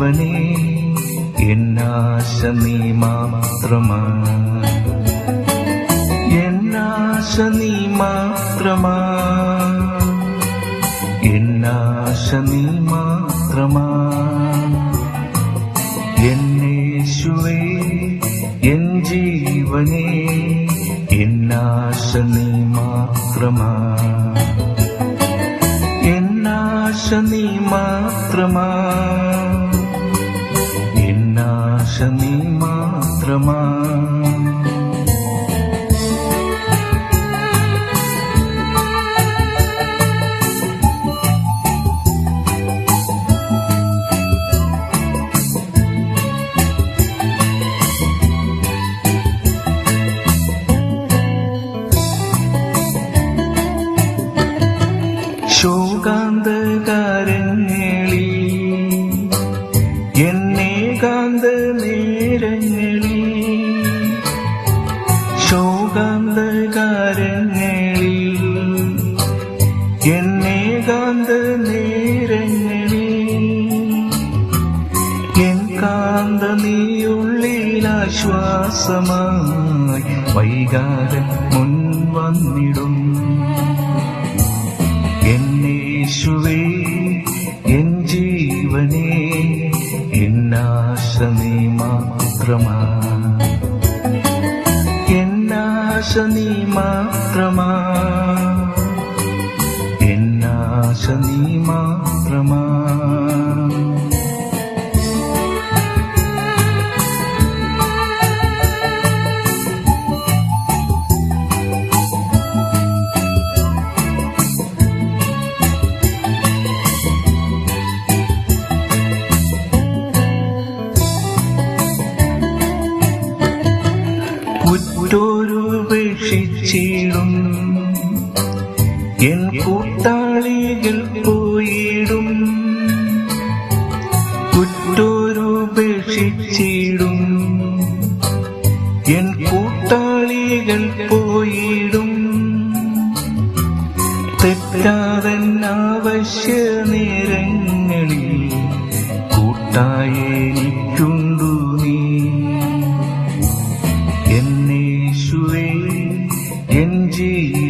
ജീവനെ എന്നാശ നീ മാത്രമാണ് എന്നാശ നീ മാത്രമാണ് എന്നാശ നീ മാത്രമാണ് എന്നേശുവേ എൻ ജീവനേ എന്നാശ നീ മാത്രമാണ് എന്നാശ നീ മാത്രമാ. ശോകാന്തകാരങ്ങളിൽ എന്നേകാന്ത നേരങ്ങളിൽ ശോകാന്തകാരങ്ങളിൽ എന്നേകാന്ത നേരങ്ങളിൽ എൻ കാന്ത നീയുള്ളിൽ ആശ്വാസമായി വൈകാരം മുൻവന്നിടും എന്നേശുവേ ജീവനേ എന്നാശ നീ മാത്രമാ എന്നാശ നീ മാത്രമാ ഉറ്റോരുപേക്ഷിച്ചിടും എൻ കൂട്ടാളികൾ പോയിടും. കുറ്റോരുപേക്ഷിച്ചിടും. എൻ കൂട്ടാളികൾ പോയിടും. തെറ്റാതൻ ആവശ്യ നേരങ്ങളിൽ കൂട്ടായെനിക്കുണ്ടു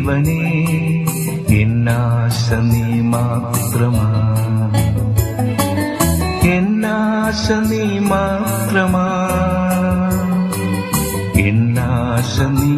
ജീവനേ എന്നാശ നീ മാത്രമാ എന്നാശ നീ മാത്രമാ എന്നാശ നീ മാത്രമാ